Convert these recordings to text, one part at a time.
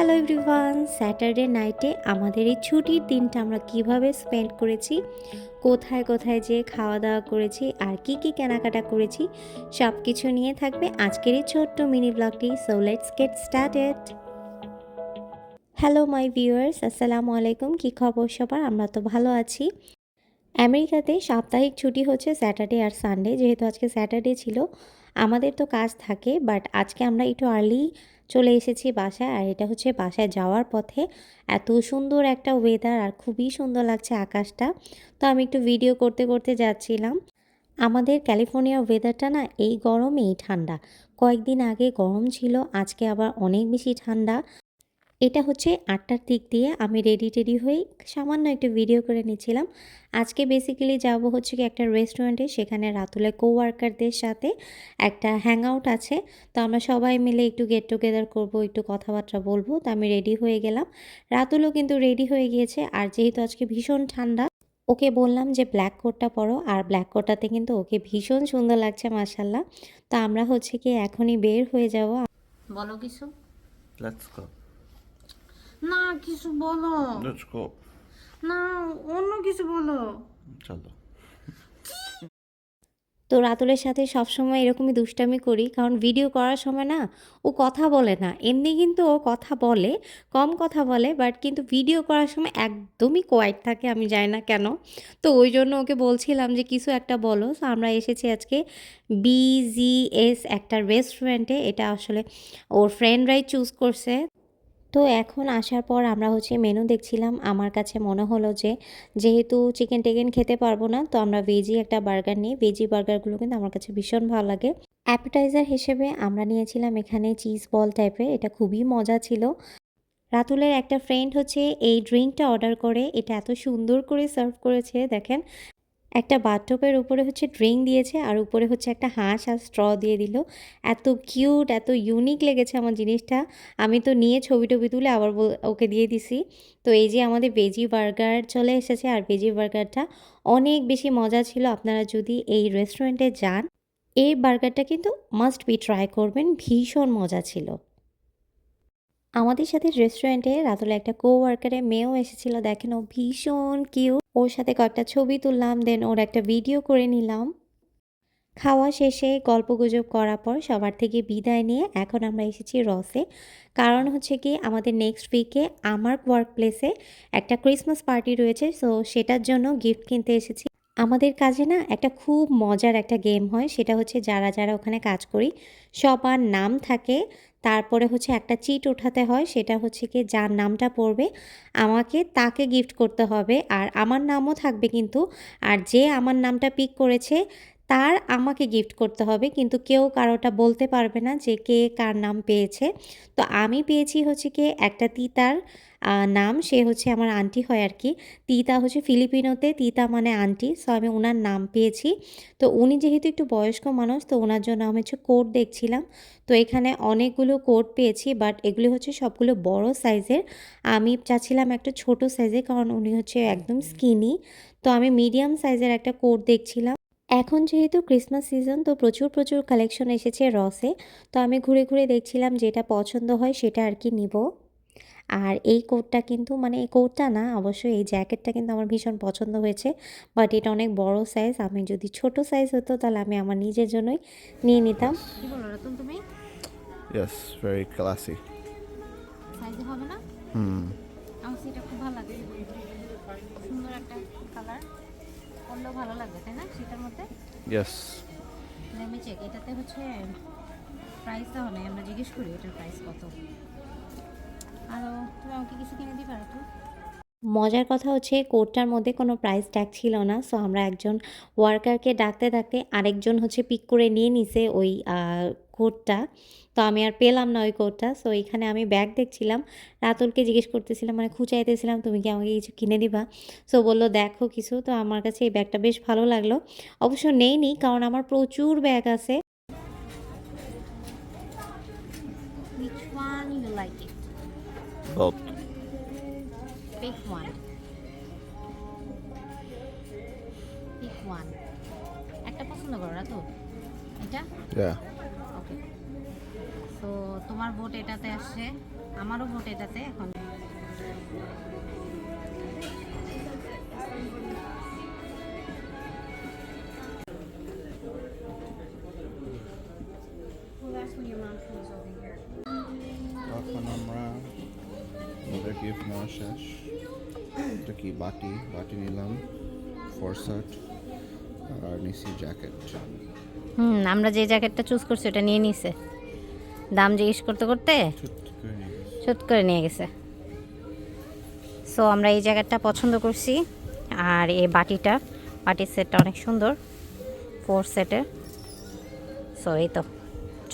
Hello everyone Saturday নাইটে আমাদের এই ছুটির দিনটা আমরা কীভাবে স্পেন্ড করেছি, কোথায় কোথায় যেয়ে খাওয়া দাওয়া করেছি, আর কি কি কেনাকাটা করেছি সব কিছু নিয়ে থাকবে আজকের এই ছোট্ট মিনি ব্লগটি so let's get started hello my viewers আসসালামু আলাইকুম, কী খবর সবার? আমরা তো ভালো আছি। আমেরিকাতে সাপ্তাহিক ছুটি হচ্ছে স্যাটারডে আর সানডে যেহেতু আজকে স্যাটারডে ছিল, আমাদের তো কাজ থাকে বাট আজকে আমরা একটু আর্লি চলে এসেছি বাসায় আর এটা হচ্ছে বাসায় যাওয়ার পথে। এত সুন্দর একটা ওয়েদার আর খুবই সুন্দর লাগছে আকাশটা। তো আমি একটু ভিডিও করতে করতে যাচ্ছিলাম। আমাদের ক্যালিফোর্নিয়ার ওয়েদারটা না এই গরমেই ঠান্ডা। কয়েকদিন আগে গরম ছিল, আজকে আবার অনেক বেশি ঠান্ডা। এটা হচ্ছে আটটার দিক দিয়ে আমি রেডি টেডি হয়ে সামান্য একটু ভিডিও করে নিয়েছিলাম আজকে বেসিক্যালি যাব হচ্ছে কি একটা রেস্টুরেন্টে সেখানে রাতুলে কোওয়ার্কারদের সাথে একটা হ্যাং আউট আছে। তো আমরা সবাই মিলে একটু গেট টুগেদার করব একটু কথাবার্তা বলব। তো আমি রেডি হয়ে গেলাম। রাতুলও কিন্তু রেডি হয়ে গিয়েছে। আর যেহেতু আজকে ভীষণ ঠান্ডা ওকে বললাম যে ব্ল্যাক কোটটা পরো। আর ব্ল্যাক কোটটাতে কিন্তু ওকে ভীষণ সুন্দর লাগছে মাসাল্লাহ তো আমরা হচ্ছে কি এখনই বের হয়ে যাব। বলো কিছু? Let's go. না কিছু বলো। Let's go. না অন্য কিছু বলো। চলো। তো রাতুলের সাথে সবসময় এরকমই দুষ্টামি করি কারণ ভিডিও করার সময় না ও কথা বলে না। এমনি কিন্তু ও কথা বলে কম কথা বলে বাট কিন্তু ভিডিও করার সময় একদমই কোয়াইট থাকে আমি জানি না কেন। তো ওই জন্য ওকে বলছিলাম যে কিছু একটা বলো। তো আমরা এসেছি আজকে বিজিএস একটা রেস্টুরেন্টে এটা আসলে ওর ফ্রেন্ডরাই চুজ করছে। তো এখন আসার পর আমরা হচ্ছে মেনু দেখছিলাম। আমার কাছে মনে হলো যে, যেহেতু চিকেন টেকেন খেতে পারব না, তো আমরা ভেজি একটা বার্গার নিই। ভেজি বার্গারগুলো কিন্তু আমার কাছে ভীষণ ভালো লাগে। অ্যাপিটাইজার হিসেবে আমরা নিয়েছিলাম এখানে চিজ বল টাইপের এটা খুবই মজা ছিল। রাতুলের একটা ফ্রেন্ড হচ্ছে এই ড্রিঙ্কটা অর্ডার করে। এটা এত সুন্দর করে সার্ভ করেছে, দেখেন। একটা বাথটপের উপরে হচ্ছে ড্রিঙ্ক দিয়েছে আর উপরে হচ্ছে একটা হাঁস আর স্ট্র দিয়ে দিল। এত কিউট, এত ইউনিক লেগেছে আমার জিনিসটা। আমি তো নিয়ে ছবি টবি তুলে আবার ওকে দিয়ে দিছি। তো এই যে আমাদের ভেজি বার্গার চলে এসেছে আর ভেজি বার্গারটা অনেক বেশি মজা ছিল। আপনারা যদি এই রেস্টুরেন্টে যান, এই বার্গারটা কিন্তু মাস্ট বি ট্রাই করবেন। ভীষণ মজা ছিল। আমাদের সাথে রেস্টুরেন্টে রাতুলে একটা কো ওয়ার্কারের মেয়েও এসেছিল, দেখেন ও ভীষণ কিউ ওর সাথে কয়েকটা ছবি তুললাম দেন ওর একটা ভিডিও করে নিলাম। খাওয়া শেষে গল্পগুজব করার পর সবার থেকে বিদায় নিয়ে এখন আমরা এসেছি রসে। কারণ হচ্ছে কি, আমাদের নেক্সট উইকে আমার ওয়ার্ক প্লেসে একটা ক্রিসমাস পার্টি রয়েছে সো সেটার জন্য গিফট কিনতে এসেছি। আমাদের কাজে না একটা খুব মজার একটা গেম হয়, সেটা হচ্ছে যারা যারা ওখানে কাজ করি, সবার নাম থাকে তারপরে হচ্ছে একটা চিট ওঠাতে হয়, সেটা হচ্ছে কি যার নামটা পড়বে আমাকে তাকে গিফট করতে হবে। আর আমার নামও থাকবে কিন্তু, আর যে আমার নামটা পিক করেছে তার আমাকে গিফট করতে হবে, কিন্তু কেউ কারোটা বলতে পারবে না যে কে কার নাম পেয়েছে। তো আমি পেয়েছি হচ্ছে কি একটা তিতার নাম, সে হচ্ছে আমার আন্টি হয় আর কি। তিতা হচ্ছে ফিলিপিনোতে, তিতা মানে আন্টি সো আমি ওনার নাম পেয়েছি। তো উনি যেহেতু একটু বয়স্ক মানুষ, তো ওনার জন্য আমি হচ্ছে কোড দেখছিলাম। তো এখানে অনেকগুলো কোড পেয়েছি বাট এগুলি হচ্ছে সবগুলো বড় সাইজের আমি চাচ্ছিলাম একটা ছোট সাইজে কারণ উনি হচ্ছে একদম স্কিনি তো আমি মিডিয়াম সাইজের একটা কোড দেখছিলাম। এখন যেহেতু ক্রিসমাস সিজন তো প্রচুর প্রচুর কালেকশন এসেছে রসে তো আমি ঘুরে ঘুরে দেখছিলাম যেটা পছন্দ হয় সেটা আর কি নিব। আর এই কোটটা কিন্তু মানে এই কোটটা না অবশ্যই এই জ্যাকেটটা কিন্তু আমার ভীষণ পছন্দ হয়েছে। বাট এটা অনেক বড় সাইজ আমি যদি ছোট সাইজ হতো তাহলে আমি আমার নিজের জন্যই নিয়ে নিতাম। কি বলো রতন তুমি? Yes, very classy. সাইজে হবে না. আমার সেটা খুব ভালো লাগে সুন্দর একটা কালার পরলেও ভালো লাগবে তাই না? সেটার Yes. আমি চেক এটাতে হচ্ছে প্রাইসটা হবে, আমরা জিজ্ঞেস করি এটার প্রাইস কত আরও তুমি আমাকে কিছু কিনে দিবে আর একটু মজার কথা হচ্ছে কোটটার মধ্যে কোনো প্রাইস ট্যাগ ছিল না। সো আমরা একজন ওয়ার্কারকে ডাকতে ডাকতে আরেকজন হচ্ছে পিক করে নিয়ে নিছে ওই কোটটা তো আমি আর পেলাম না ওই কোটটা সো এখানে আমি ব্যাগ দেখছিলাম। রাতুলকে জিজ্ঞেস করতেছিলাম মানে খুঁচাইতেছিলাম তুমি কি আমাকে কিছু কিনে দিবা? সো বলল দেখো কিছু। তো আমার কাছে এই ব্যাগটা বেশ ভালো লাগল। অবশ্য নেইনি কারণ আমার প্রচুর ব্যাগ আছে? Both. Pick one. Pick one. একটা পছন্দ করো না তো এটা Yeah. ওকে তো তোমার ভোট এটাতে আসছে আমারও ভোট এটাতে এখন এখন আমরা আমাদের গিফট নেওয়া শেষ এটা কি বাটি বাটি নিলাম ফরসাট আর নিছি জ্যাকেট হুম আমরা যে জ্যাকেটটা চুজ করছি ওটা নিয়ে নিছে। দাম জিজ্ঞেস করতে করতে ছুট করে নিয়ে শুট করে নিয়ে গেছে। সো আমরা এই জ্যাকেটটা পছন্দ করছি আর এই বাটিটা বাটির সেটটা অনেক সুন্দর ফোর সেটের সো এই তো।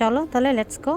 চলো তাহলে লেটস গো